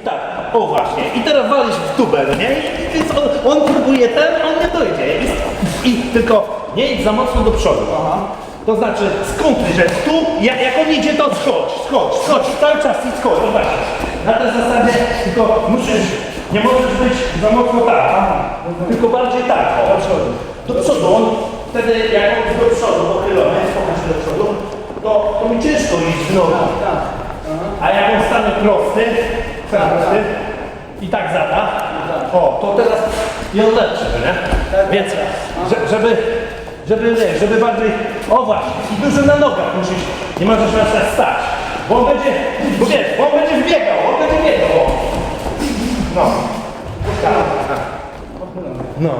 I tak, o właśnie. I teraz walisz w tubę, no nie? I, więc on, on próbuje ten, on nie dojdzie. I, I tylko nie idź za mocno do przodu. To znaczy skąpy, że tu, jak, jak on idzie, to skocz, skocz, skocz, cały czas i skocz. No właśnie. Na tej zasadzie tylko musisz, nie możesz być za mocno tak, tylko bardziej tak. O, do przodu. Do przodu. On, wtedy jak on jest do przodu, pochylony, się do przodu, to, to mi ciężko iść w nogi. A jak on stanie prosty, i tak zada, o, to teraz i on lepszy, nie? Więc, że- żeby, żeby, nie, żeby bardziej, o właśnie, i dużo na nogach musisz, nie możesz na przykład stać, bo on będzie, bo wiesz, bo on będzie wbiegał, on będzie biegał. No. No.